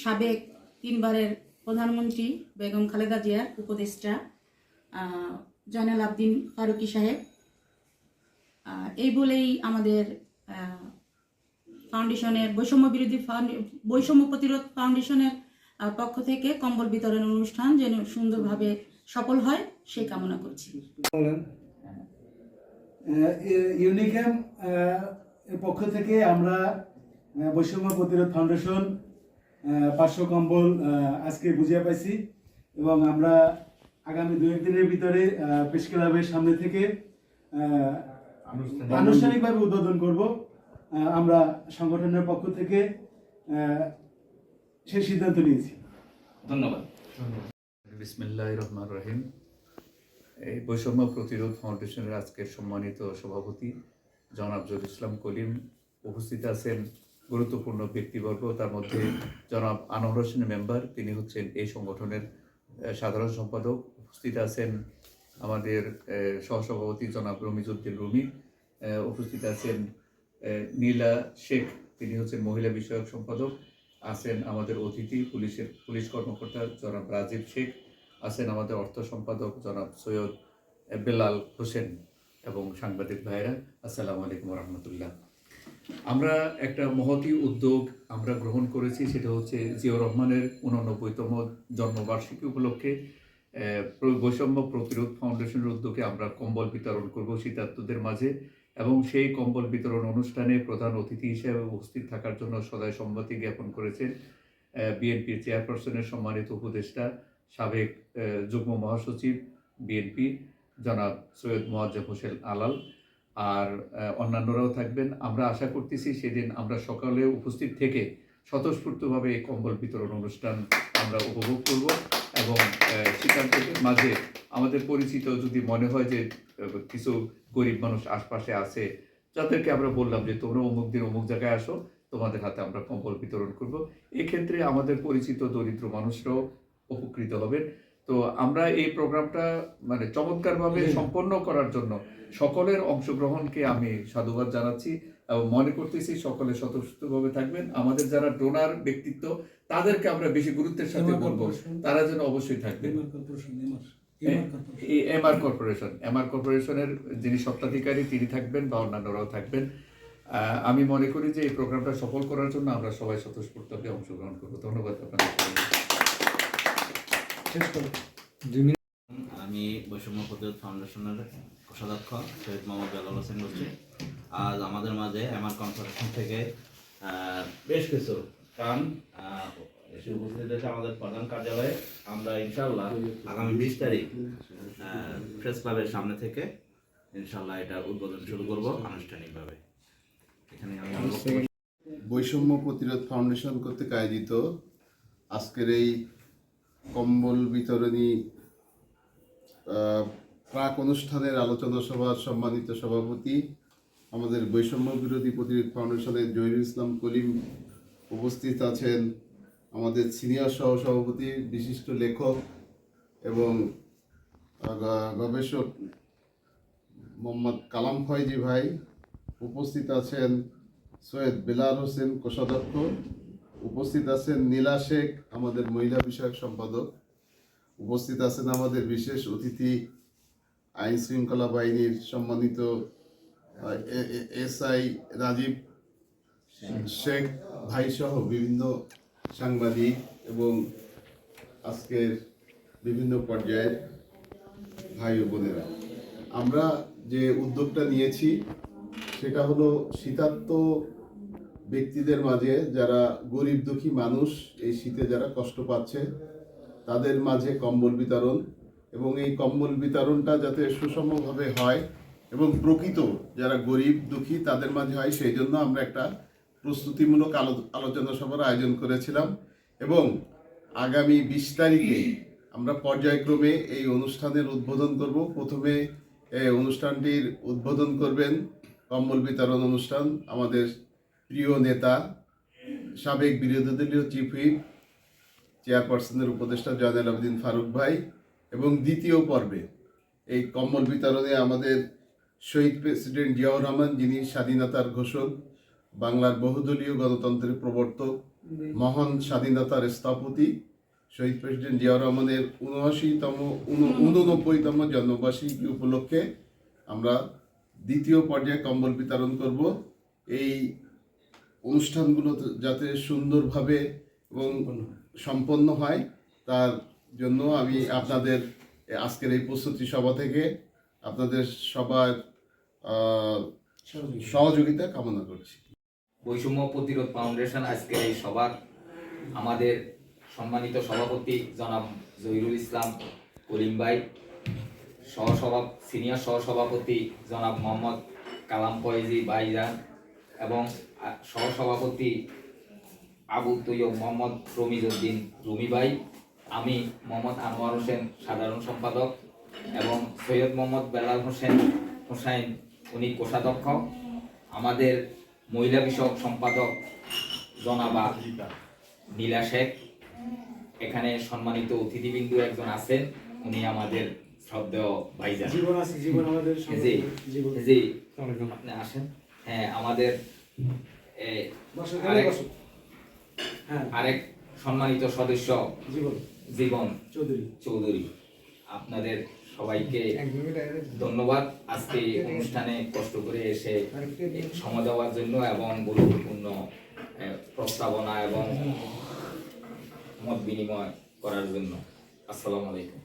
সাবেক তিনবারের প্রধানমন্ত্রী বেগম খালেদা জিয়ার উপদেষ্টা জয়নাল আবদিন ফারুকি সাহেব। এই বলেই আমাদের ফাউন্ডেশনের বৈষম্য বিরোধী বৈষম্য প্রতিরোধ ফাউন্ডেশনের পক্ষ থেকে কম্বল বিতরণ অনুষ্ঠান যেন সুন্দরভাবে সফল হয় সেই কামনা করছি। বলেন। ইউনিক্যাম পক্ষ থেকে আমরা বৈষম্য প্রতিরোধ ফাউন্ডেশন পাঁচশো কম্বল আজকে বুঝিয়ে পাইছি এবং আমরা আগামী দু একদিনের ভিতরে প্রেস ক্লাবের সামনে থেকে আনুষ্ঠানিকভাবে উদ্বোধন করব। আমরা সংগঠনের পক্ষ থেকে সে সিদ্ধান্ত নিয়েছি। ধন্যবাদ। বিসমিল্লাহ রহমান রহিম। এই বৈষম্য প্রতিরোধ ফাউন্ডেশনের আজকের সম্মানিত সভাপতি জনাব জহুর ইসলাম কলিম উপস্থিত আছেন। গুরুত্বপূর্ণ ব্যক্তিবর্গ, তার মধ্যে জনাব আনোয়ার হোসেনের মেম্বার, তিনি হচ্ছেন এই সংগঠনের সাধারণ সম্পাদক। উপস্থিত আছেন আমাদের সহসভাপতি জনাব রমিজউদ্দিন রুমি উপস্থিত আছেন নীলা শেখ, তিনি হচ্ছেন মহিলা বিষয়ক সম্পাদক। আছেন আমাদের অতিথি, পুলিশের, পুলিশ কর্মকর্তা জনাব রাজীব শেখ। আছেন আমাদের অর্থ সম্পাদক জনাব সৈয়দ বেলাল হোসেন এবং সাংবাদিক ভাইরা, আসসালামু আলাইকুম রহমতুল্লাহ। আমরা একটা মহতি উদ্যোগ আমরা গ্রহণ করেছি, সেটা হচ্ছে জিয়াউর রহমানের উননব্বইতম জন্মবার্ষিকী উপলক্ষে বৈষম্য প্রতিরোধ ফাউন্ডেশনের উদ্যোগে আমরা কম্বল বিতরণ করব শীতার্তদের মাঝে এবং সেই কম্বল বিতরণ অনুষ্ঠানে প্রধান অতিথি হিসেবে উপস্থিত থাকার জন্য সদায় সম্মতি জ্ঞাপন করেছেন বিএনপির চেয়ারপারসনের সম্মানিত উপদেষ্টা, সাবেক যুগ্ম মহাসচিব বিএনপি জনাব সৈয়দ মোয়াজ্জেম হোসেন আলাল। আর অন্যান্যরাও থাকবেন। আমরা আশা করতেছি সেদিন আমরা সকালে উপস্থিত থেকে স্বতঃস্ফূর্তভাবে এই কম্বল বিতরণ অনুষ্ঠান আমরা উপভোগ করব এবং শীতার্তদের মাঝে আমাদের পরিচিত যদি মনে হয় যে কিছু গরিব মানুষ আশপাশে আছে যাদেরকে আমরা বললাম যে তোমরা অমুক দিন অমুক জায়গায় আসো, তোমাদের হাতে আমরা কম্বল বিতরণ করব। এক্ষেত্রে আমাদের পরিচিত দরিদ্র মানুষরাও উপকৃত হবেন। তো আমরা এই প্রোগ্রামটা মানে চমৎকারভাবে সম্পন্ন করার জন্য সকলের অংশগ্রহণকে আমি সাধুবাদ জানাচ্ছি এবং মনে করতেছি সকলে স্বতঃস্ফূর্তভাবে থাকবেন। আমাদের যারা ডোনার ব্যক্তিত্ব তাদেরকে আমরা বেশি গুরুত্বের সাথে বলব। তারা যেন অবশ্যই থাকবেন। এমআর কর্পোরেশন এমআর কর্পোরেশনের যিনি সত্ত্বাধিকারী তিনি থাকবেন বা অন্যান্যরাও থাকবেন। আহ, আমি মনে করি যে এই প্রোগ্রামটা সফল করার জন্য আমরা সবাই স্বতঃস্ফূর্তভাবে অংশগ্রহণ করব। ধন্যবাদ আপনাদের। আমি বৈষম্য প্রতিরোধ ফাউন্ডেশনের কোষাধ্যক্ষ শহীদ মোহাম্মদ বেলাল হোসেন বলছি। আজ আমাদের মাঝে এমআর কনফারেশন থেকে বেশ কিছু কান এসে উপস্থিত হয়েছে আমাদের প্রধান কার্যালয়ে। আমরা ইনশাল্লাহ আগামী বিশ তারিখ প্রেস ক্লাবের সামনে থেকে ইনশাল্লাহ এটা উদ্বোধন শুরু করব আনুষ্ঠানিকভাবে। এখানে বৈষম্য প্রতিরোধ ফাউন্ডেশন কর্তৃক আয়োজিত আজকের এই কম্বল বিতরণী প্রাক অনুষ্ঠানের আলোচনা সভার সম্মানিত সভাপতি, আমাদের বৈষম্য বিরোধী প্রতিরোধ ফাউন্ডেশনের জহিরুল ইসলাম কলিম উপস্থিত আছেন, আমাদের সিনিয়র সহসভাপতি, বিশিষ্ট লেখক এবং গবেষক মোহাম্মদ কালাম ফয়জি ভাই উপস্থিত আছেন, সৈয়দ বেলাল হোসেন কোষাধ্যক্ষ উপস্থিত আছেন নীলা শেখ, আমাদের মহিলা বিষয়ক সম্পাদক। উপস্থিত আছেন আমাদের বিশেষ অতিথি, আইন শৃঙ্খলা বাহিনীর সম্মানিত এস আই রাজীব শেখ ভাই সহ বিভিন্ন সাংবাদিক এবং আজকের বিভিন্ন পর্যায়ের ভাই ও বোনেরা। আমরা যে উদ্যোগটা নিয়েছি, সেটা হলো শীতার্ত ব্যক্তিদের মাঝে যারা গরিব দুঃখী মানুষ এই শীতে যারা কষ্ট পাচ্ছে, তাদের মাঝে কম্বল বিতরণ এবং এই কম্বল বিতরণটা যাতে সুষমভাবে হয় এবং প্রকৃত যারা গরিব দুঃখী তাদের মাঝে হয়, সেই জন্য আমরা একটা প্রস্তুতিমূলক আলো- আলোচনা সভার আয়োজন করেছিলাম এবং আগামী বিশ তারিখে আমরা পর্যায়ক্রমে এই অনুষ্ঠানের উদ্বোধন করব। প্রথমে অনুষ্ঠানটির উদ্বোধন করবেন কম্বল বিতরণ অনুষ্ঠান আমাদের প্রিয় নেতা, সাবেক বিরোধী দলীয় চিফ হুইপ, চেয়ারপারসনের উপদেষ্টা জয়নাল আবদিন ফারুক ভাই এবং দ্বিতীয় পর্বে এই কম্বল বিতরণে আমাদের শহীদ প্রেসিডেন্ট জিয়াউর রহমান, যিনি স্বাধীনতার ঘোষক, বাংলার বহুদলীয় গণতন্ত্রের প্রবর্তক, মহান স্বাধীনতার স্থপতি, শহীদ প্রেসিডেন্ট জিয়াউর রহমানের উনআশিতম উননব্বইতম জন্মবার্ষিকী উপলক্ষে আমরা দ্বিতীয় পর্যায়ে কম্বল বিতরণ করব। এই অনুষ্ঠানগুলো যাতে সুন্দরভাবে এবং সম্পন্ন হয় তার জন্য আমি আপনাদের আজকের এই প্রস্তুতি সভা থেকে আপনাদের সবার সহযোগিতা। কামনা করছি। বৈষম্য প্রতিরোধ ফাউন্ডেশন আজকের এই সভার আমাদের সম্মানিত সভাপতি জনাব জহিরুল ইসলাম কলিম ভাই সহসভা সিনিয়র সহসভাপতি জনাব মোহাম্মদ কালাম ফয়েজি ভাইজান এবং সহসভাপতি আবু তৈয়ব মোহাম্মদ রমিজউদ্দিন রুমি ভাই আমি মোহাম্মদ আনোয়ার হোসেন সাধারণ সম্পাদক এবং সৈয়দ মোহাম্মদ বেলাল হোসেন হোসাইন উনি কোষাধ্যক্ষ। আমাদের মহিলা বিষয়ক সম্পাদক জনাবা নীলা শেখ। এখানে সম্মানিত অতিথিবিন্দু একজন আছেন উনি আমাদের শ্রদ্ধেয় ভাইজান। জীবন আছে জীবন আমাদের জি জি আপনি আসেন। হ্যাঁ আমাদের। হ্যাঁ। আরেক সম্মানিত সদস্য জীবন। জীবন চৌধুরী। চৌধুরী। আপনাদের সবাইকে ধন্যবাদ। আজকে অনুষ্ঠানে কষ্ট করে এসে সময় দেওয়ার জন্য এবং গুরুত্বপূর্ণ প্রস্তাবনা এবং মত বিনিময় করার জন্য। আসসালামু আলাইকুম।